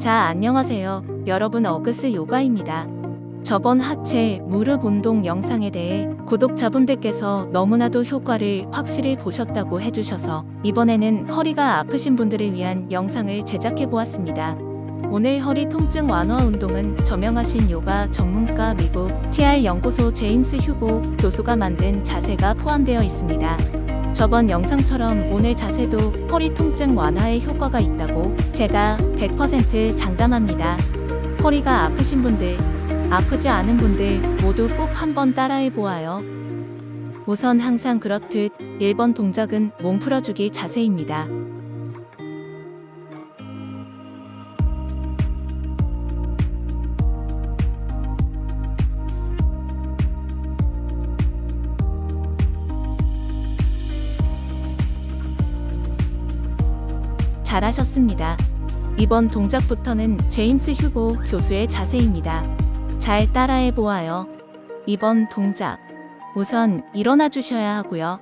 자, 안녕하세요. 여러분 어그스 요가입니다. 저번 하체 무릎 운동 영상에 대해 구독자분들께서 너무나도 효과를 확실히 보셨다고 해주셔서 이번에는 허리가 아프신 분들을 위한 영상을 제작해 보았습니다. 오늘 허리 통증 완화 운동은 저명하신 요가 전문가 미국 TR 연구소 제임스 휴고 교수가 만든 자세가 포함되어 있습니다. 저번 영상처럼 오늘 자세도 허리 통증 완화에 효과가 있다고 제가 100% 장담합니다. 허리가 아프신 분들, 아프지 않은 분들 모두 꼭 한번 따라해 보아요. 우선 항상 그렇듯 1번 동작은 몸 풀어주기 자세입니다. 잘하셨습니다. 이번 동작부터는 제임스 휴고 교수의 자세입니다. 잘 따라해 보아요. 이번 동작. 우선 일어나 주셔야 하고요.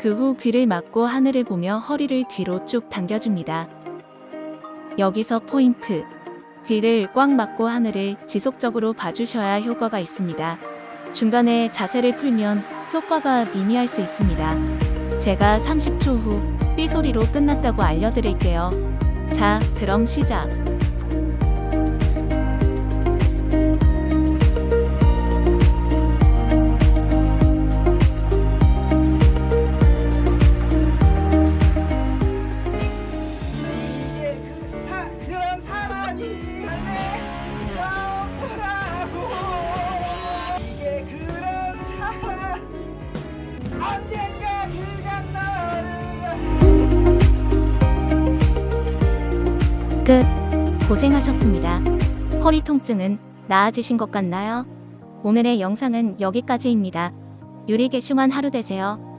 그 후 귀를 막고 하늘을 보며 허리를 뒤로 쭉 당겨줍니다. 여기서 포인트. 귀를 꽉 막고 하늘을 지속적으로 봐주셔야 효과가 있습니다. 중간에 자세를 풀면 효과가 미미할 수 있습니다. 제가 30초 후 삐 소리로 끝났다고 알려드릴게요. 자, 그럼 시작. 끝. 고생하셨습니다. 허리 통증은 나아지신 것 같나요? 오늘의 영상은 여기까지입니다. 유리 개슈만 하루 되세요.